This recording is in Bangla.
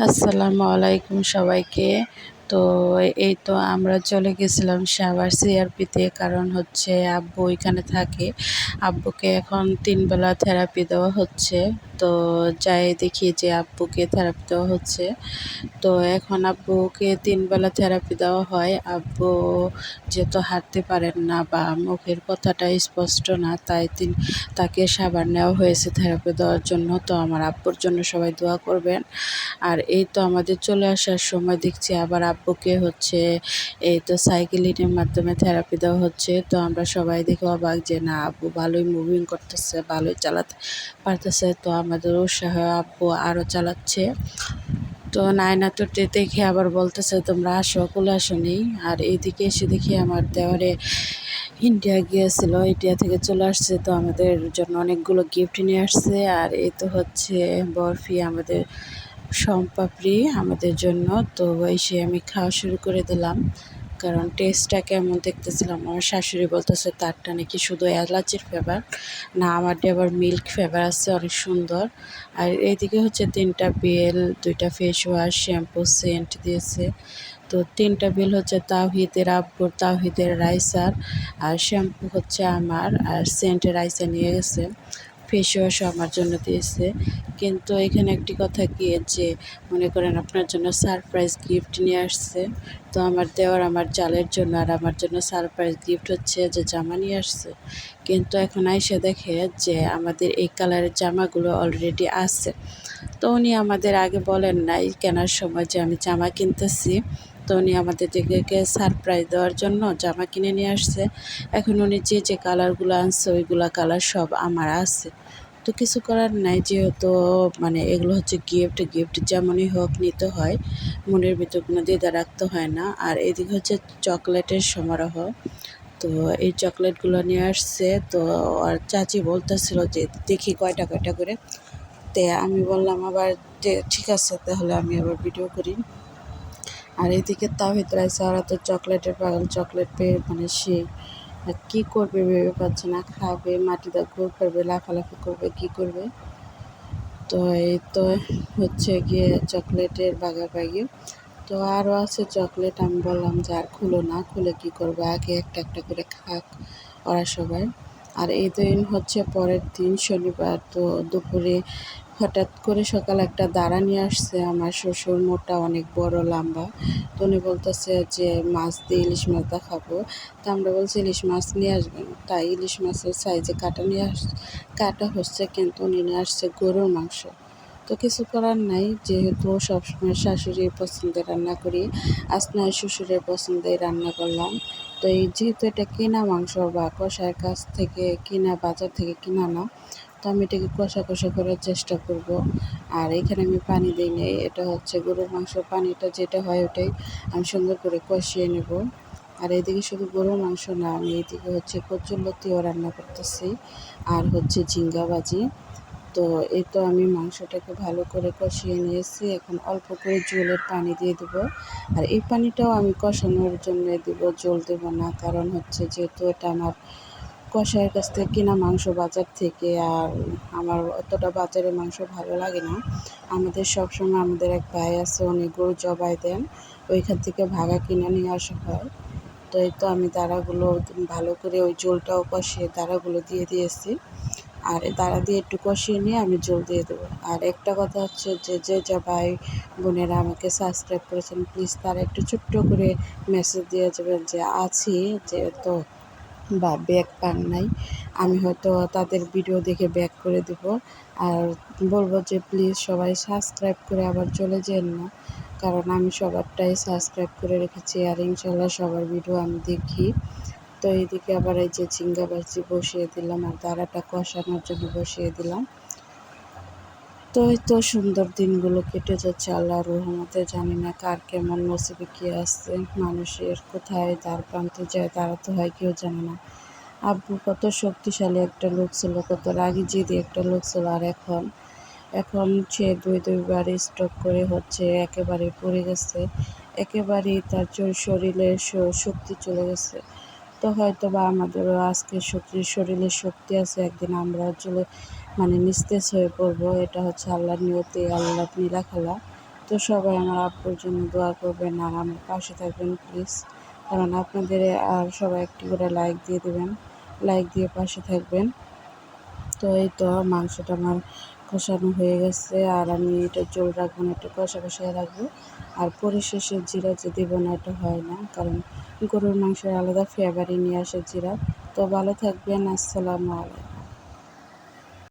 আসসালামু আলাইকুম সবাইকে। তো এই তো আমরা চলে গেছিলাম সাভার সিআরপিতে, কারণ হচ্ছে আব্বু ওইখানে থাকে। আব্বুকে এখন তিন বেলা থেরাপি দেওয়া হচ্ছে। তো যাই দেখি যে আব্বুকে থেরাপি দেওয়া হচ্ছে। তো এখন আব্বুকে তিনবেলা থেরাপি দেওয়া হয়। আব্বু যেহেতু হাঁটতে পারেন না বা মুখের কথাটা স্পষ্ট না, তাই তিন তাকে সাবান নেওয়া হয়েছে থেরাপি দেওয়ার জন্য। তো আমার আব্বুর জন্য সবাই দোয়া করবেন। আর এই তো আমাদের চলে আসার সময় দেখছি আবার আব্বুকে হচ্ছে এই তো সাইকেলিনের মাধ্যমে থেরাপি দেওয়া হচ্ছে। তো আমরা সবাই দেখে অবাক যে না, আব্বু ভালোই মুভিং করতেছে, ভালোই চালাতে পারতেছে। তো আমাদের উৎসাহ আব্বু আরও চালাচ্ছে। তো নায়না তো দেখে আবার বলতেছে, তোমরা আসো, কোলে আসো নেই। আর এইদিকে এসে দেখি আমার দেওয়ারে ইন্ডিয়া গিয়েছিল, ইন্ডিয়া থেকে চলে আসছে। তো আমাদের জন্য অনেকগুলো গিফট নিয়ে আসছে। আর এই তো হচ্ছে বরফি, আমাদের সম্পাপড়ি আমাদের জন্য। তো এসে আমি খাওয়া শুরু করে দিলাম। কারণ টেস্টটা কেমন দেখতেছিলাম। আমার শাশুড়ি বলতেছে, তারটা নাকি শুধু এলাচির ফ্লেভার না আমার আবার মিল্ক ফ্লেভার আছে, অনেক সুন্দর। আর এইদিকে হচ্ছে তিনটা বেল, দুইটা ফেস ওয়াশ শ্যাম্পু সেন্ট দিয়েছে। তো তিনটা বিল হচ্ছে তাওহিদের আব্বুর, তাওহিদের রাইসার, আর শ্যাম্পু হচ্ছে আমার, আর সেন্ট রাইসা নিয়ে গেছে। ফেস আমার জন্য দিয়েছে। কিন্তু এখানে একটি কথা কি, যে মনে করেন আপনার জন্য সারপ্রাইজ গিফট নিয়ে আসছে। তো আমার দেওয়ার আমার জালের জন্য আর আমার জন্য সারপ্রাইজ গিফট হচ্ছে যে জামা নিয়ে আসছে। কিন্তু এখন আইসে দেখে যে আমাদের এই কালারের জামাগুলো অলরেডি আছে। তো উনি আমাদের আগে বলেন নাই কেনার সময় যে আমি জামা কিনতেছি। তো উনি আমাদেরকে সারপ্রাইজ দেওয়ার জন্য জামা কিনে নিয়ে আসছে। এখন উনি যে যে কালারগুলো আনছে, ওইগুলো কালার সব আমার আছে। তো কিছু করার নাই, যেহেতু মানে এগুলো হচ্ছে গিফট গিফট যেমনই হোক নিতে হয়, মনের ভিতর কোনো দ্বিধা রাখতে হয় না। আর এদিকে হচ্ছে চকলেটের সমারোহ। তো এই চকলেটগুলো নিয়ে আসছে, তো আর চাচি বলতেছিল যে, দেখি কয়টা কয়টা করে। তে আমি বললাম আবার যে, ঠিক আছে, তাহলে আমি আবার ভিডিও করি। আর এদিকে তাহিদ রাইসা ওরা তো চকলেটের পাগল চকলেট পেয়ে মানে সে কী করবে ভেবে পাচ্ছে না, খাবে মাটিতে ঘুর করবে লাফালাফি করবে, কী করবে? তো এই তো হচ্ছে গিয়ে চকলেটের বাগাবাগি তো আরও আছে চকলেট, আমি বললাম যে আর খুলো না, খুলে কী করবে? আগে একটা একটা করে খাক ওরা সবাই। আর এই দিন হচ্ছে পরের দিন শনিবার, তো দুপুরে হঠাৎ করে সকাল একটা দাঁড়া নিয়ে আসছে। আমার শ্বশুর মোটা, অনেক বড়, লম্বা। তো উনি বলতেছে যে, মাছ দিয়ে ইলিশ মাছ দেখাবো তা আমরা বলছি, ইলিশ মাছ নিয়ে আসবেন তাই ইলিশ মাছের সাইজে কাটা নিয়ে আস, কাটা হচ্ছে কিন্তু উনি নিয়ে আসছে গরুর মাংস। তো কিছু করার নাই, যেহেতু সবসময় শাশুড়ির পছন্দে রান্না করি। আজ নয় শ্বশুরের পছন্দের রান্না করলাম। তো এই যেহেতু এটা কেনা মাংস বা কষার কাছ থেকে কেনা, বাজার থেকে কেনা না, তো আমি এটাকে কষা কষা করার চেষ্টা করব। আর এখানে আমি পানি দিই নেই, এটা হচ্ছে গরুর মাংস। পানিটা যেটা হয় ওটাই আমি সুন্দর করে কষিয়ে নেব। আর এদিকে শুধু গরুর মাংস না, আমি এদিকে হচ্ছে কচুরলতিও রান্না করতেছি। আর হচ্ছে ঝিঙ্গা ভাজি। তো এই তো আমি মাংসটাকে ভালো করে কষিয়ে নিয়েছি। এখন অল্প করে জলের পানি দিয়ে দেবো। আর এই পানিটাও আমি কষানোর জন্য দিব, জল দেবো না। কারণ হচ্ছে যেহেতু এটা আমার কষাইয়ের কাছ থেকে কেনা মাংস বাজার থেকে, আর আমার অতটা বাজারে মাংস ভালো লাগে না। আমাদের সবসময় আমাদের এক ভাই আছে, উনি গরু জবাই দেন। ওইখান থেকে ভাগা কিনে নিয়ে আসা হয়। তো এই তো আমি দাঁড়াগুলো ভালো করে ওই জলটাও কষিয়ে দাঁড়াগুলো দিয়ে দিয়েছি। আর তারা দিয়ে একটু কষিয়ে নিয়ে আমি জল দিয়ে দেবো। আর একটা কথা হচ্ছে যে যে যা ভাই বোনেরা আমাকে সাবস্ক্রাইব করেছেন প্লিজ তারা একটু ছোট্ট করে মেসেজ দিয়ে যাবেন যে, আছি যে তো বা ব্যাক পান নাই, আমি হয়তো তাদের ভিডিও দেখে ব্যাক করে দেব। আর বলব যে প্লিজ সবাই সাবস্ক্রাইব করে আবার চলে যেন না, কারণ আমি সবারটাই সাবস্ক্রাইব করে রেখেছি আর ইনশাল্লাহ সবার ভিডিও আমি দেখি। তো এইদিকে আবার এই যে ঝিঙ্গা ভাজি বসিয়ে দিলাম আর দাঁড়াটা কষানোর জন্য বসিয়ে দিলাম। তো এই তো সুন্দর দিনগুলো কেটে যাচ্ছে আল্লাহর রহমতে জানি না কার কেমন নসিবে কী আসছে মানুষের কোথায় দ্বার প্রান্তে যায় তারা তো হয়, কেউ জানে না। আব্বু কত শক্তিশালী একটা লোক ছিল, কত রাগি জিদি একটা লোক ছিল আর এখন এখন সে দুই দুইবার স্ট্রোক করে হচ্ছে, একেবারে পড়ে গেছে, একেবারেই তার শরীরের শক্তি চলে গেছে। তো হয়তো বা আমাদেরও আজকে শক্তি শরীরের শক্তি আছে, একদিন আমরা চলে মানে নিস্তেজ হয়ে পড়ব। এটা হচ্ছে আল্লাহর নিয়তি আল্লাহ নীলা খেলা। তো সবাই আমার আব্বুর জন্য দোয়া করবেন আর আমার পাশে থাকবেন প্লিজ কারণ আপনাদের আর সবাই একটি করে লাইক দিয়ে দেবেন লাইক দিয়ে পাশে থাকবেন। তো এই তো মাংসটা আমার কষানো হয়ে গেছে আর আমি এটা জল রাখব না, একটু কষা কষায় রাখব। আর পরিশেষে জিরা যে দেবো না, এটা হয় না, কারণ গরুর মাংসের আলাদা ফ্লেভারই নিয়ে আসে জিরা। তো ভালো থাকবেন, আসসালামু আলাইকুম।